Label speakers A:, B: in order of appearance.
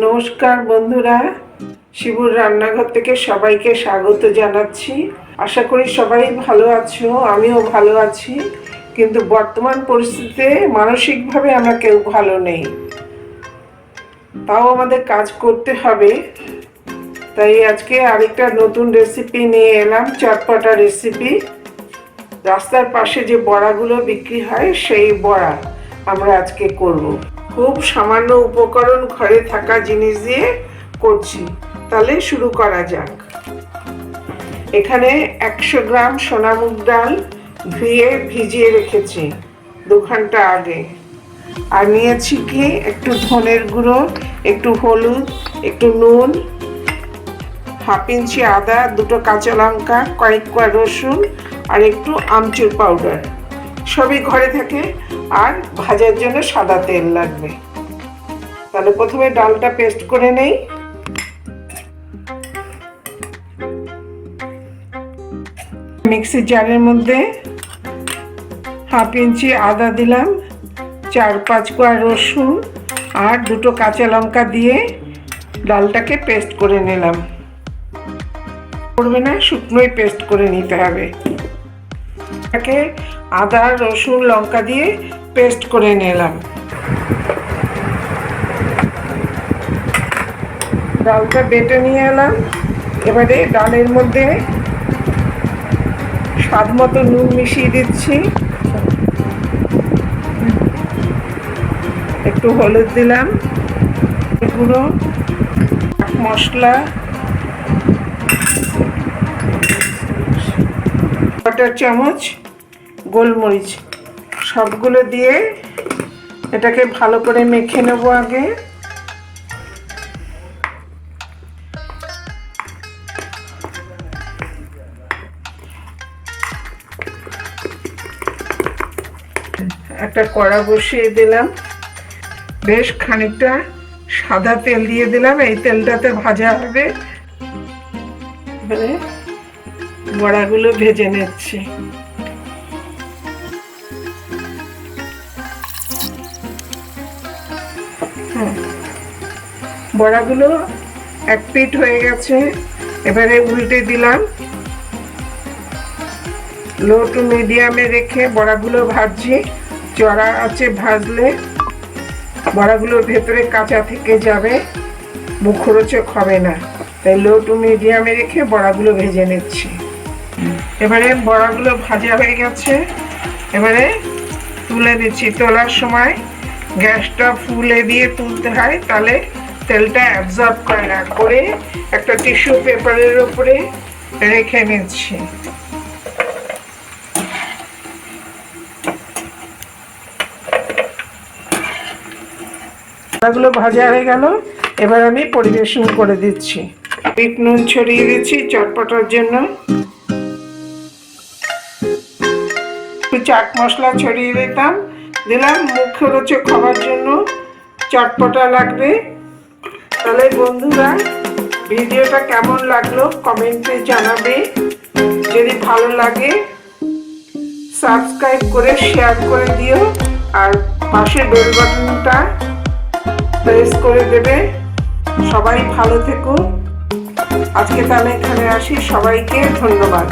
A: নমস্কার বন্ধুরা, শিবুর রান্নাঘর থেকে সবাইকে স্বাগত জানাচ্ছি। আশা করি সবাই ভালো আছো, আমিও ভালো আছি। কিন্তু বর্তমান পরিস্থিতিতে মানসিকভাবে আমরা কেউ ভালো নেই। তাও আমাদের কাজ করতে হবে। তাই আজকে আরেকটা নতুন রেসিপি নিয়ে এলাম, চটপটা রেসিপি রাস্তার পাশে যে বড়াগুলো বিক্রি হয়, সেই বড়া আমরা আজকে করব। খুব সামান্য উপকরণ ঘরে থাকা জিনিস দিয়ে করছি। তাহলে শুরু করা যাক। এখানে একশো গ্রাম সোনামুগ ডাল ধুয়ে ভিজিয়ে রেখেছি দু ঘণ্টা আগে। আর নিয়েছি কি? একটু ধনের গুঁড়ো, একটু হলুদ, একটু নুন, হাফ ইঞ্চি আদা, দুটো কাঁচা লঙ্কা, কয়েক কোয়া রসুন আর একটু আমচুর পাউডার। সবই ঘরে থাকে আর ভাজার জন্য সাদা তেল লাগবে। তাহলে প্রথমে ডালটা পেস্ট করে নেই। মিক্সির জারের মধ্যে হাফ ইঞ্চি আদা দিলাম, চার পাঁচ কোয়া রসুন আর দুটো কাঁচা লঙ্কা দিয়ে ডালটাকে পেস্ট করে নিলাম। করবে না, শুকনোই পেস্ট করে নিতে হবে। এটাকে আদা, রসুন, লঙ্কা দিয়ে পেস্ট করে নিলাম। ডালটা বেটে নিয়ে এলাম। এবারে ডালের মধ্যে স্বাদ মতো নুন মিশিয়ে দিচ্ছি। একটু হলুদ দিলাম। গুঁড়ো, মশলা কটা চামচ, গোলমরিচ, সবগুলো দিয়ে এটাকে ভালো করে মেখে নেব আগে। একটা কড়া বসিয়ে দিলাম। বেশ খানিকটা সাদা তেল দিয়ে দিলাম, এই তেলটাতে ভাজা হবে। এবারে বড়াগুলো ভেজে নিচ্ছি। বড়াগুলো এক পিট হয়ে গেছে, এবারে উল্টে দিলাম। লো টু মিডিয়ামে রেখে বড়াগুলো ভাজছি। চড়া আছে ভাজলে বড়াগুলোর ভেতরে কাঁচা থেকে যাবে, মুখরোচক হবে না। তাই লো টু মিডিয়ামে রেখে বড়াগুলো ভেজে নিচ্ছি। এবারে বড়াগুলো ভাজা হয়ে গেছে। এবারে তুলে দিচ্ছি তোলার সময়। গ্যাসটা ফুলে দিয়ে তুলতে হয়, তাহলে তেলটা অ্যাবজর্ব করে না। করে একটা টিস্যু পেপারের উপরে রেখে নিচ্ছি। বড়াগুলো ভাজা হয়ে গেল। এবার আমি পরিবেশন করে দিচ্ছি। নুন ছড়িয়ে দিচ্ছি চটপটার জন্য। চাট মশলা ছড়িয়ে দিতাম। দিলাম মুখরোচক খাবার জন্য চটপটা লাগবে। তাহলে বন্ধুরা, ভিডিওটা কেমন লাগল কমেন্টে জানাবে। যদি ভালো লাগে, সাবস্ক্রাইব করে শেয়ার করে দিও আর পাশের বেল বাটনটা প্রেস করে দেবে। সবাই ভালো থেকো। আজকে তাহলে এখানে আসি। সবাইকে ধন্যবাদ।